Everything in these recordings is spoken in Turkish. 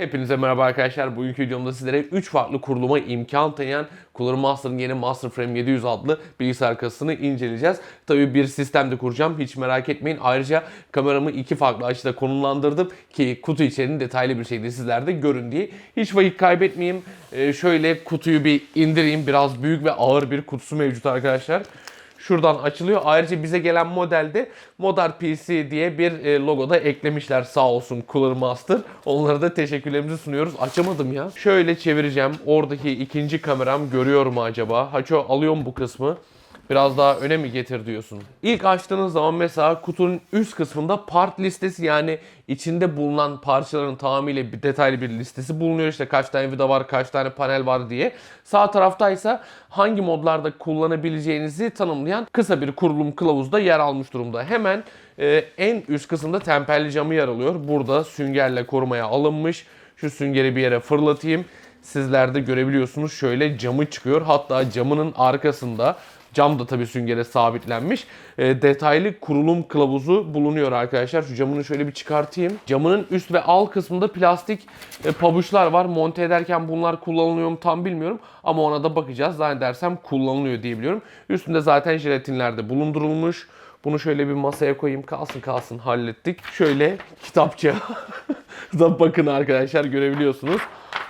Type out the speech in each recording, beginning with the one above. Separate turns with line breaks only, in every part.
Hepinize merhaba arkadaşlar. Bugünkü videomda sizlere 3 farklı kuruluma imkan tanıyan Cooler Master'ın yeni Master Frame 700 adlı bilgisayar kasasını inceleyeceğiz. Tabii bir sistemde kuracağım. Hiç merak etmeyin. Ayrıca kameramı iki farklı açıda konumlandırdım ki kutu içeriğini detaylı bir şekilde sizlerde görün diye. Hiç vakit kaybetmeyeyim. Ee, şöyle kutuyu bir indireyim. Biraz büyük ve ağır bir kutusu mevcut arkadaşlar. Şuradan açılıyor. Ayrıca bize gelen modelde Modern PC diye bir e, logo da eklemişler sağ olsun Cooler Master. Onlara da teşekkürlerimizi sunuyoruz. Açamadım ya. Şöyle çevireceğim. Oradaki ikinci kameram görüyor mu acaba? Haço alıyorum bu kısmı. Biraz daha öne mi getir diyorsun? İlk açtığınız zaman mesela kutunun üst kısmında part listesi yani içinde bulunan parçaların tamamıyla bir detaylı bir listesi bulunuyor. İşte kaç tane vida var, kaç tane panel var diye. Sağ taraftaysa hangi modlarda kullanabileceğinizi tanımlayan kısa bir kurulum kılavuzu da yer almış durumda. Hemen e, en üst kısımda temperli camı yer alıyor. Burada süngerle korumaya alınmış. Şu süngeri bir yere fırlatayım. Sizler de görebiliyorsunuz şöyle camı çıkıyor. Hatta camının arkasında Cam da tabii süngere sabitlenmiş. E, detaylı kurulum kılavuzu bulunuyor arkadaşlar. Şu camını şöyle bir çıkartayım. Camının üst ve alt kısmında plastik e, pabuçlar var. Monte ederken bunlar kullanılıyor mu tam bilmiyorum. Ama ona da bakacağız. Zannedersem kullanılıyor diye biliyorum. Üstünde zaten jelatinler de bulundurulmuş. Bunu şöyle bir masaya koyayım. Kalsın kalsın hallettik. Şöyle kitapça da bakın arkadaşlar görebiliyorsunuz.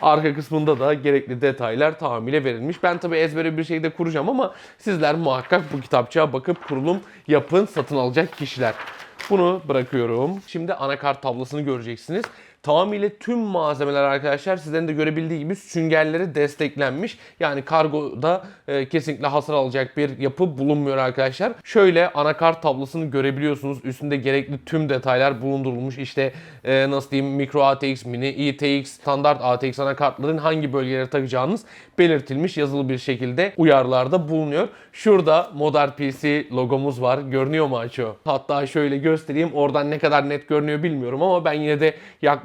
Arka kısmında da gerekli detaylar tamamıyla verilmiş. Ben tabi ezbere bir şekilde kuracağım ama sizler muhakkak bu kitapçığa bakıp kurulum yapın satın alacak kişiler. Bunu bırakıyorum. Şimdi anakart tablosunu göreceksiniz. Tamamıyla tüm malzemeler arkadaşlar sizlerin de görebildiği gibi süngerlere desteklenmiş. Yani kargoda e, kesinlikle hasar alacak bir yapı bulunmuyor arkadaşlar. Şöyle anakart tablosunu görebiliyorsunuz. Üstünde gerekli tüm detaylar bulundurulmuş. İşte e, nasıl diyeyim mikro ATX, mini ITX, standart ATX anakartların hangi bölgelere takacağınız belirtilmiş yazılı bir şekilde uyarılarda bulunuyor. Şurada Modern PC logomuz var. Görünüyor mu Aço? Hatta şöyle göstereyim. Oradan ne kadar net görünüyor bilmiyorum ama ben yine de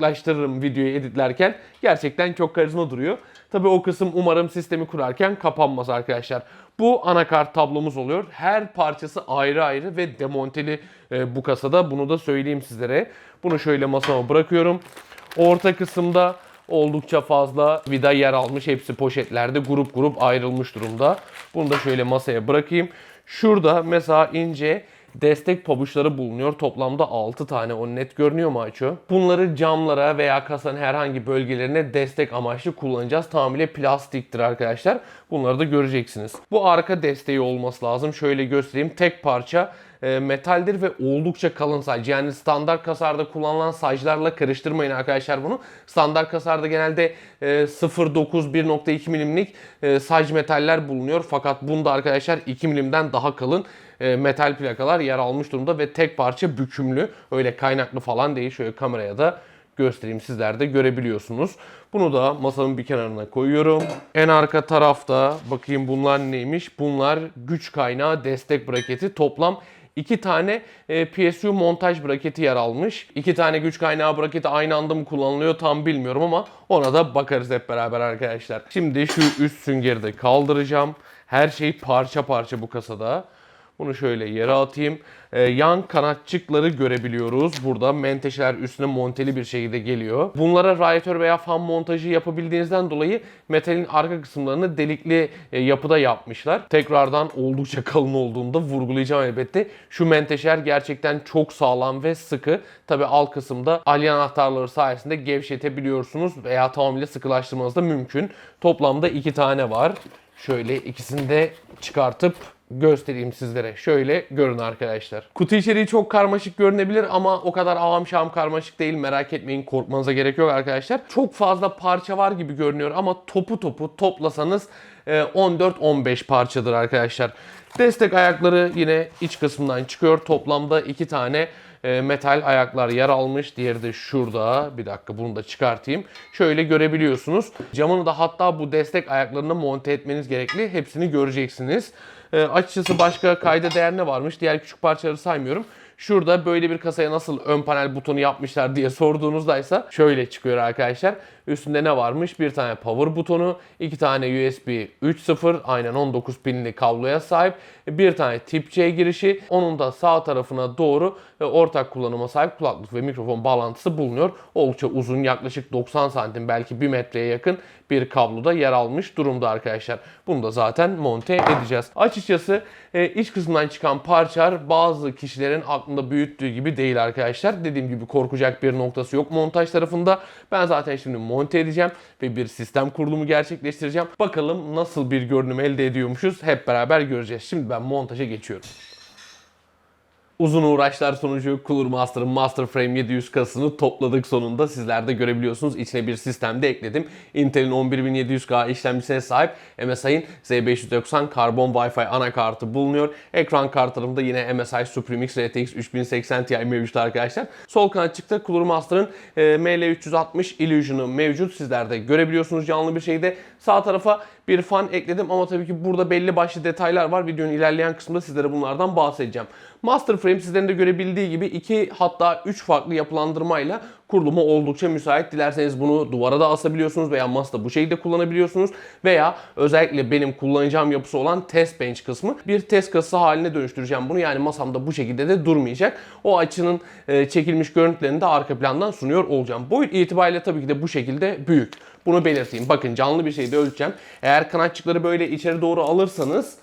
yaklaştırırım videoyu editlerken. Gerçekten çok karizma duruyor. Tabii o kısım umarım sistemi kurarken kapanmaz arkadaşlar. Bu anakart tablomuz oluyor. Her parçası ayrı ayrı ve demonteli e, bu kasada. Bunu da söyleyeyim sizlere. Bunu şöyle masama bırakıyorum. Orta kısımda oldukça fazla vida yer almış. Hepsi poşetlerde grup grup ayrılmış durumda. Bunu da şöyle masaya bırakayım. Şurada mesela ince destek pabuçları bulunuyor. Toplamda 6 tane. O net görünüyor mu Aço? Bunları camlara veya kasanın herhangi bölgelerine destek amaçlı kullanacağız. Tamamıyla plastiktir arkadaşlar. Bunları da göreceksiniz. Bu arka desteği olması lazım. Şöyle göstereyim. Tek parça e, metaldir ve oldukça kalın saç. Yani standart kasarda kullanılan saçlarla karıştırmayın arkadaşlar bunu. Standart kasarda genelde e, 0.9 1.2 milimlik e, saç metaller bulunuyor. Fakat bunda arkadaşlar 2 milimden daha kalın e, metal plakalar yer almış durumda ve tek parça bükümlü. Öyle kaynaklı falan değil. Şöyle kameraya da göstereyim sizler de görebiliyorsunuz. Bunu da masanın bir kenarına koyuyorum. En arka tarafta bakayım bunlar neymiş? Bunlar güç kaynağı destek braketi. Toplam iki tane e, PSU montaj braketi yer almış. İki tane güç kaynağı braketi aynı anda mı kullanılıyor tam bilmiyorum ama ona da bakarız hep beraber arkadaşlar. Şimdi şu üst süngeri de kaldıracağım. Her şey parça parça bu kasada. Bunu şöyle yere atayım. Ee, yan kanatçıkları görebiliyoruz. Burada menteşeler üstüne monteli bir şekilde geliyor. Bunlara radyatör veya fan montajı yapabildiğinizden dolayı metalin arka kısımlarını delikli e, yapıda yapmışlar. Tekrardan oldukça kalın olduğunda vurgulayacağım elbette. Şu menteşeler gerçekten çok sağlam ve sıkı. Tabi alt kısımda alya anahtarları sayesinde gevşetebiliyorsunuz veya tamamıyla sıkılaştırmanız da mümkün. Toplamda iki tane var. Şöyle ikisini de çıkartıp göstereyim sizlere. Şöyle görün arkadaşlar. Kutu içeriği çok karmaşık görünebilir ama o kadar ağam şam karmaşık değil. Merak etmeyin korkmanıza gerek yok arkadaşlar. Çok fazla parça var gibi görünüyor ama topu topu toplasanız 14-15 parçadır arkadaşlar. Destek ayakları yine iç kısmından çıkıyor. Toplamda iki tane e, metal ayaklar yer almış. Diğeri de şurada. Bir dakika bunu da çıkartayım. Şöyle görebiliyorsunuz. Camını da hatta bu destek ayaklarını monte etmeniz gerekli. Hepsini göreceksiniz. E, açıkçası başka kayda değer ne varmış? Diğer küçük parçaları saymıyorum. Şurada böyle bir kasaya nasıl ön panel butonu yapmışlar diye sorduğunuzda ise şöyle çıkıyor arkadaşlar. Üstünde ne varmış? Bir tane power butonu, iki tane USB 3.0 aynen 19 pinli kabloya sahip, bir tane tip C girişi, onun da sağ tarafına doğru ortak kullanıma sahip kulaklık ve mikrofon bağlantısı bulunuyor. Oldukça uzun yaklaşık 90 santim belki 1 metreye yakın bir kabloda yer almış durumda arkadaşlar. Bunu da zaten monte edeceğiz. Açıkçası e, iç kısmından çıkan parçalar bazı kişilerin aklında büyüttüğü gibi değil arkadaşlar. Dediğim gibi korkacak bir noktası yok montaj tarafında. Ben zaten şimdi monte edeceğim ve bir sistem kurulumu gerçekleştireceğim. Bakalım nasıl bir görünüm elde ediyormuşuz hep beraber göreceğiz. Şimdi ben montaja geçiyorum. Uzun uğraşlar sonucu Cooler Master'ın Master Frame 700 kasasını topladık sonunda. Sizler de görebiliyorsunuz. İçine bir sistem de ekledim. Intel'in 11700K işlemcisine sahip MSI'ın Z590 karbon Wi-Fi anakartı bulunuyor. Ekran kartlarımda yine MSI Supremix RTX 3080 Ti mevcut arkadaşlar. Sol kanatçıkta Cooler Master'ın e, ML360 Illusion'ı mevcut. Sizler de görebiliyorsunuz canlı bir şeyde. Sağ tarafa bir fan ekledim ama tabii ki burada belli başlı detaylar var. Videonun ilerleyen kısmında sizlere bunlardan bahsedeceğim. Master Frame sizlerin de görebildiği gibi iki hatta üç farklı yapılandırmayla kuruluma oldukça müsait. Dilerseniz bunu duvara da asabiliyorsunuz veya masada bu şekilde kullanabiliyorsunuz. Veya özellikle benim kullanacağım yapısı olan test bench kısmı bir test kasası haline dönüştüreceğim bunu. Yani masamda bu şekilde de durmayacak. O açının e, çekilmiş görüntülerini de arka plandan sunuyor olacağım. Boyut itibariyle tabii ki de bu şekilde büyük. Bunu belirteyim. Bakın canlı bir şeyde ölçeceğim. Eğer kanatçıkları böyle içeri doğru alırsanız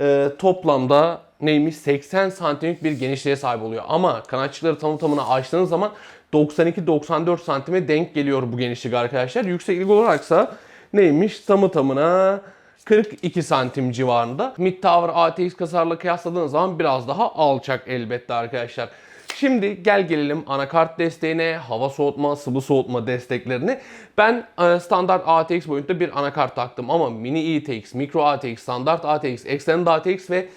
e, toplamda neymiş 80 santimlik bir genişliğe sahip oluyor. Ama kanatçıkları tam tamına açtığınız zaman 92-94 santime denk geliyor bu genişlik arkadaşlar. Yükseklik olaraksa neymiş tamı tamına 42 santim civarında. Mid Tower ATX kasarla kıyasladığınız zaman biraz daha alçak elbette arkadaşlar. Şimdi gel gelelim anakart desteğine, hava soğutma, sıvı soğutma desteklerine. Ben e, standart ATX boyutta bir anakart taktım ama mini ETX, micro ATX, standart ATX, extended ATX ve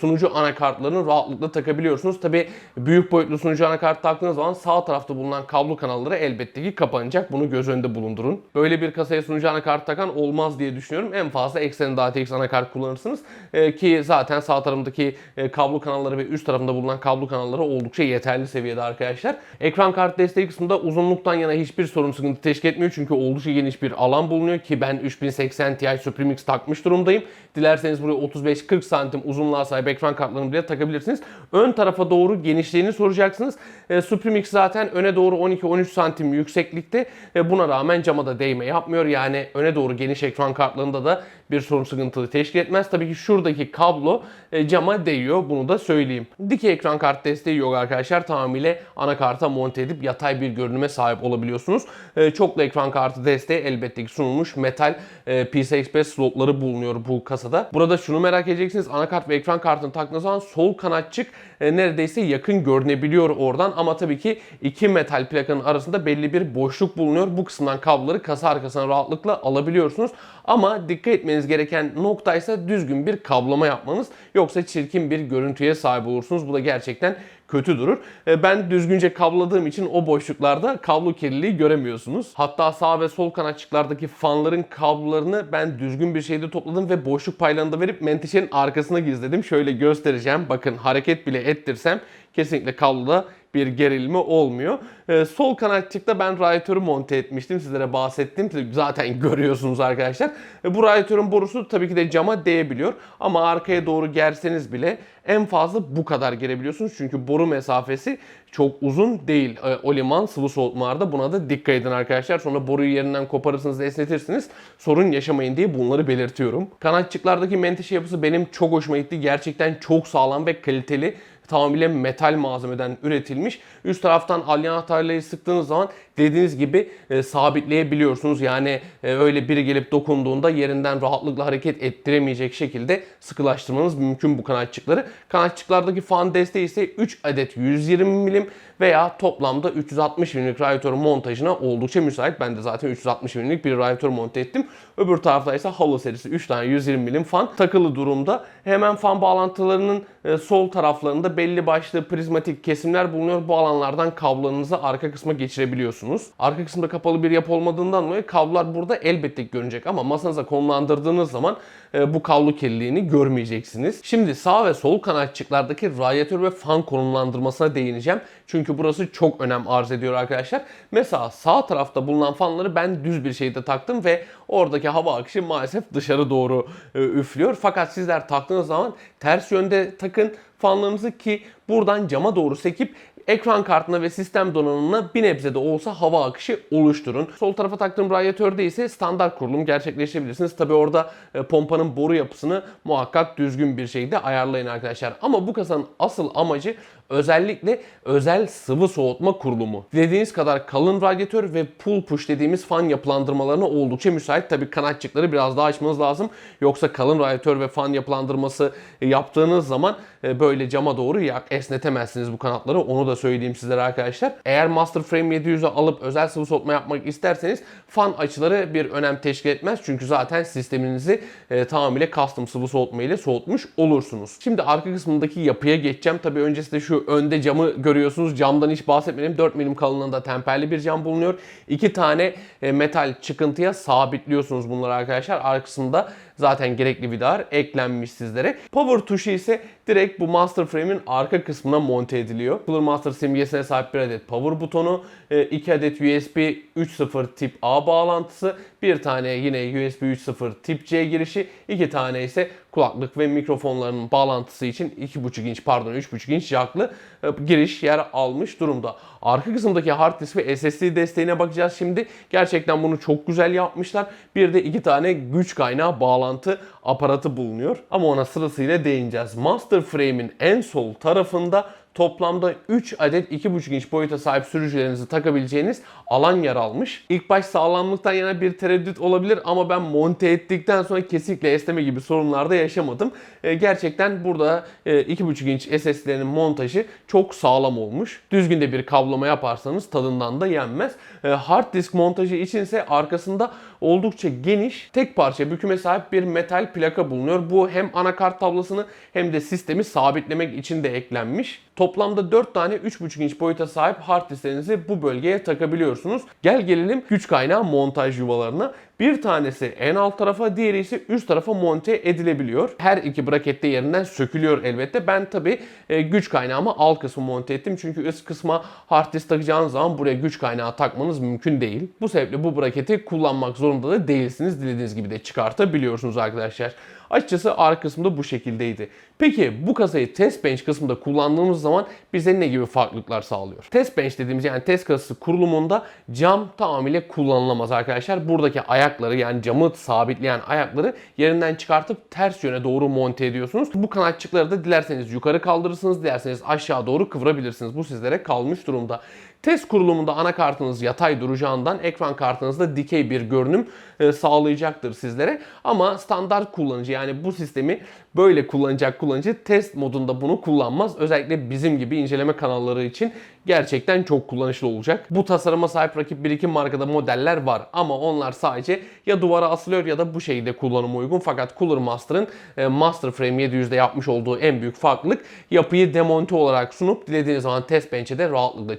sunucu anakartlarını rahatlıkla takabiliyorsunuz. Tabi büyük boyutlu sunucu anakart taktığınız zaman sağ tarafta bulunan kablo kanalları elbette ki kapanacak. Bunu göz önünde bulundurun. Böyle bir kasaya sunucu anakart takan olmaz diye düşünüyorum. En fazla Extended ATX anakart kullanırsınız. E, ki zaten sağ tarafındaki e, kablo kanalları ve üst tarafında bulunan kablo kanalları oldukça yeterli seviyede arkadaşlar. Ekran kart desteği kısmında uzunluktan yana hiçbir sorun sıkıntı teşkil etmiyor. Çünkü oldukça geniş bir alan bulunuyor ki ben 3080 Ti Supremix takmış durumdayım. Dilerseniz buraya 35-40 santim uzunluğa sahip ekran kartlarını bile takabilirsiniz. Ön tarafa doğru genişliğini soracaksınız. E, Supremix zaten öne doğru 12-13 santim yükseklikte. E, buna rağmen cama da değme yapmıyor. Yani öne doğru geniş ekran kartlarında da bir sorun sıkıntı teşkil etmez. Tabii ki şuradaki kablo e, cama değiyor. Bunu da söyleyeyim. Dikey ekran kart desteği yok arkadaşlar. Tamamıyla anakarta monte edip yatay bir görünüme sahip olabiliyorsunuz. E, çoklu ekran kartı desteği elbette ki sunulmuş metal e, PCI Express slotları bulunuyor bu kasada. Burada şunu merak edeceksiniz. Anakart ve ekran kartını taktığınız zaman sol kanatçık e, neredeyse yakın görünebiliyor oradan ama tabii ki iki metal plakanın arasında belli bir boşluk bulunuyor. Bu kısımdan kabloları kasa arkasına rahatlıkla alabiliyorsunuz. Ama dikkat etmeniz gereken nokta ise düzgün bir kablama yapmanız. Yoksa çirkin bir görüntüye sahip olursunuz. Bu da gerçekten kötü durur. E, Ben düzgünce kabladığım için o boşluklarda kablo kirliliği göremiyorsunuz. Hatta sağ ve sol kanatçıklardaki fanların kablolarını ben düzgün bir şekilde topladım ve boşluk paylarını verip menteşenin arkasına gizledim. Şöyle göstereceğim. Bakın hareket bile ettirsem kesinlikle kabloda bir gerilme olmuyor. Ee, sol kanatçıkta ben radyatörü monte etmiştim. Sizlere bahsettim. Zaten görüyorsunuz arkadaşlar. E, bu radyatörün borusu tabii ki de cama değebiliyor. Ama arkaya doğru gerseniz bile en fazla bu kadar girebiliyorsunuz. Çünkü boru mesafesi çok uzun değil. E, o liman sıvı soğutmalarda buna da dikkat edin arkadaşlar. Sonra boruyu yerinden koparırsınız, esnetirsiniz. Sorun yaşamayın diye bunları belirtiyorum. Kanatçıklardaki menteşe yapısı benim çok hoşuma gitti. Gerçekten çok sağlam ve kaliteli tamamıyla metal malzemeden üretilmiş. Üst taraftan alyan anahtarları sıktığınız zaman dediğiniz gibi e, sabitleyebiliyorsunuz. Yani e, öyle biri gelip dokunduğunda yerinden rahatlıkla hareket ettiremeyecek şekilde sıkılaştırmanız mümkün bu kanatçıkları. Kanatçıklardaki fan desteği ise 3 adet 120 milim veya toplamda 360 milimlik radyatör montajına oldukça müsait. Ben de zaten 360 milimlik bir radyatör monte ettim. Öbür tarafta ise Halo serisi 3 tane 120 milim fan takılı durumda. Hemen fan bağlantılarının e, sol taraflarında belli başlı prizmatik kesimler bulunuyor. Bu alanlardan kablolarınızı arka kısma geçirebiliyorsunuz. Arka kısımda kapalı bir yapı olmadığından dolayı kablolar burada elbette görünecek ama masanıza konumlandırdığınız zaman e, bu kablo kirliliğini görmeyeceksiniz. Şimdi sağ ve sol kanatçıklardaki radyatör ve fan konumlandırmasına değineceğim. Çünkü burası çok önem arz ediyor arkadaşlar. Mesela sağ tarafta bulunan fanları ben düz bir şekilde taktım ve oradaki hava akışı maalesef dışarı doğru e, üflüyor. Fakat sizler taktığınız zaman ters yönde takın fanlarınızı ki buradan cama doğru sekip ekran kartına ve sistem donanımına bir nebze de olsa hava akışı oluşturun. Sol tarafa taktığım radyatörde ise standart kurulum gerçekleştirebilirsiniz. Tabi orada e, pompanın boru yapısını muhakkak düzgün bir şekilde ayarlayın arkadaşlar. Ama bu kasanın asıl amacı özellikle özel sıvı soğutma kurulumu. Dilediğiniz kadar kalın radyatör ve pull push dediğimiz fan yapılandırmalarına oldukça müsait. Tabi kanatçıkları biraz daha açmanız lazım. Yoksa kalın radyatör ve fan yapılandırması yaptığınız zaman e, böyle cama doğru yak esnetemezsiniz bu kanatları. Onu da söyleyeyim sizlere arkadaşlar. Eğer Master Frame 700'ü alıp özel sıvı soğutma yapmak isterseniz fan açıları bir önem teşkil etmez. Çünkü zaten sisteminizi e, tamamıyla custom sıvı soğutma ile soğutmuş olursunuz. Şimdi arka kısmındaki yapıya geçeceğim. Tabi öncesinde şu önde camı görüyorsunuz. Camdan hiç bahsetmedim. 4 milim kalınlığında temperli bir cam bulunuyor. İki tane e, metal çıkıntıya sabitliyorsunuz bunları arkadaşlar. Arkasında zaten gerekli vidar eklenmiş sizlere. Power tuşu ise direkt bu Master Frame'in arka kısmına monte ediliyor. Cooler Master simgesine sahip bir adet power butonu, 2 adet USB 3.0 tip A bağlantısı, bir tane yine USB 3.0 tip C girişi, iki tane ise kulaklık ve mikrofonların bağlantısı için 2.5 inç pardon 3.5 inç jacklı e, giriş yer almış durumda. Arka kısımdaki hard disk ve SSD desteğine bakacağız şimdi. Gerçekten bunu çok güzel yapmışlar. Bir de iki tane güç kaynağı bağlantı aparatı bulunuyor. Ama ona sırasıyla değineceğiz. Master Frame'in en sol tarafında toplamda 3 adet 2.5 inç boyuta sahip sürücülerinizi takabileceğiniz alan yer almış. İlk baş sağlamlıktan yana bir tereddüt olabilir ama ben monte ettikten sonra kesinlikle esneme gibi sorunlarda yaşamadım. E, gerçekten burada e, 2.5 inç SSD'lerin montajı çok sağlam olmuş. Düzgün de bir kabloma yaparsanız tadından da yenmez. E, hard disk montajı içinse arkasında oldukça geniş, tek parça büküme sahip bir metal plaka bulunuyor. Bu hem anakart tablasını hem de sistemi sabitlemek için de eklenmiş. Toplamda 4 tane 3.5 inç boyuta sahip hard disklerinizi bu bölgeye takabiliyorsunuz. Gel gelelim güç kaynağı montaj yuvalarına. Bir tanesi en alt tarafa, diğeri ise üst tarafa monte edilebiliyor. Her iki brakette yerinden sökülüyor elbette. Ben tabi e, güç kaynağımı alt kısmı monte ettim. Çünkü üst kısma hard disk takacağınız zaman buraya güç kaynağı takmanız mümkün değil. Bu sebeple bu braketi kullanmak zorunda da değilsiniz. Dilediğiniz gibi de çıkartabiliyorsunuz arkadaşlar. Açıkçası arka kısmında bu şekildeydi. Peki bu kasayı test bench kısmında kullandığımız zaman bize ne gibi farklılıklar sağlıyor? Test bench dediğimiz yani test kasası kurulumunda cam tamamıyla kullanılamaz arkadaşlar. Buradaki ayakları yani camı sabitleyen ayakları yerinden çıkartıp ters yöne doğru monte ediyorsunuz. Bu kanatçıkları da dilerseniz yukarı kaldırırsınız, dilerseniz aşağı doğru kıvırabilirsiniz. Bu sizlere kalmış durumda. Test kurulumunda anakartınız yatay duracağından ekran kartınızda dikey bir görünüm e, sağlayacaktır sizlere. Ama standart kullanıcı yani bu sistemi böyle kullanacak kullanıcı test modunda bunu kullanmaz. Özellikle bizim gibi inceleme kanalları için gerçekten çok kullanışlı olacak. Bu tasarıma sahip rakip bir iki markada modeller var ama onlar sadece ya duvara asılıyor ya da bu şekilde kullanıma uygun. Fakat Cooler Master'ın e, Master Frame 700'de yapmış olduğu en büyük farklılık yapıyı demonte olarak sunup dilediğiniz zaman test bench'e de rahatlıkla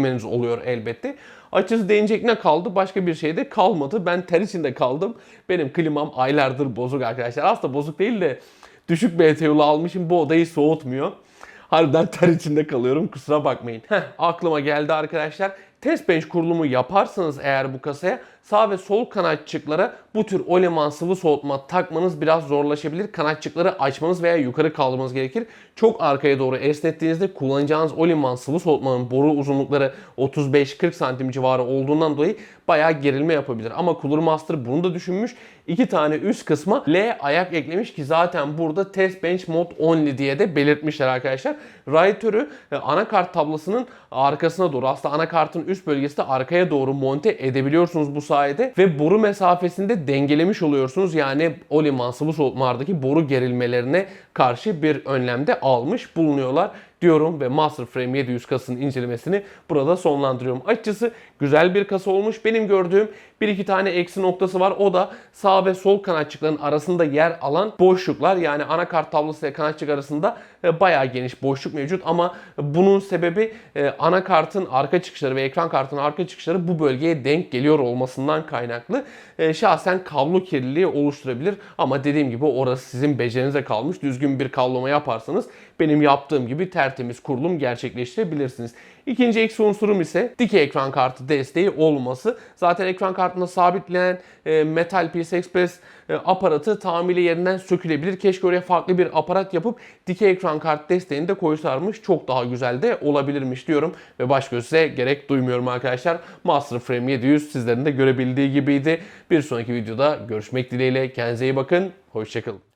çevirebilmeniz oluyor elbette. Açıkçası değinecek ne kaldı? Başka bir şey de kalmadı. Ben ter içinde kaldım. Benim klimam aylardır bozuk arkadaşlar. Aslında bozuk değil de düşük BTU'lu almışım. Bu odayı soğutmuyor. Harbiden ter içinde kalıyorum. Kusura bakmayın. Heh, aklıma geldi arkadaşlar. Test bench kurulumu yaparsanız eğer bu kasaya sağ ve sol kanatçıklara bu tür oleman sıvı soğutma takmanız biraz zorlaşabilir. Kanatçıkları açmanız veya yukarı kaldırmanız gerekir. Çok arkaya doğru esnettiğinizde kullanacağınız oleman sıvı soğutmanın boru uzunlukları 35-40 santim civarı olduğundan dolayı bayağı gerilme yapabilir. Ama Cooler Master bunu da düşünmüş. İki tane üst kısma L ayak eklemiş ki zaten burada Test Bench Mode Only diye de belirtmişler arkadaşlar. Radyatörü e, anakart tablasının arkasına doğru aslında anakartın üst bölgesinde arkaya doğru monte edebiliyorsunuz bu sayede ve boru mesafesinde dengelemiş oluyorsunuz. Yani o liman sıvı soğutmalardaki boru gerilmelerine karşı bir önlemde almış bulunuyorlar diyorum ve Master Frame 700 kasının incelemesini burada sonlandırıyorum. Açıkçası güzel bir kasa olmuş. Benim gördüğüm bir iki tane eksi noktası var. O da sağ ve sol kanatçıkların arasında yer alan boşluklar. Yani anakart tablosu ile kanatçık arasında e, bayağı geniş boşluk mevcut ama bunun sebebi e, anakartın arka çıkışları ve ekran kartının arka çıkışları bu bölgeye denk geliyor olmasından kaynaklı. E, şahsen kablo kirliliği oluşturabilir ama dediğim gibi orası sizin becerinize kalmış. Düzgün bir kabloma yaparsanız benim yaptığım gibi tertemiz kurulum gerçekleştirebilirsiniz. İkinci eksi unsurum ise dikey ekran kartı desteği olması. Zaten ekran kartı kartına sabitleyen e, metal PCI Express e, aparatı tamamıyla yerinden sökülebilir. Keşke oraya farklı bir aparat yapıp dikey ekran kart desteğini de koysarmış. Çok daha güzel de olabilirmiş diyorum. Ve baş göze gerek duymuyorum arkadaşlar. Master Frame 700 sizlerin de görebildiği gibiydi. Bir sonraki videoda görüşmek dileğiyle. Kendinize iyi bakın. Hoşçakalın.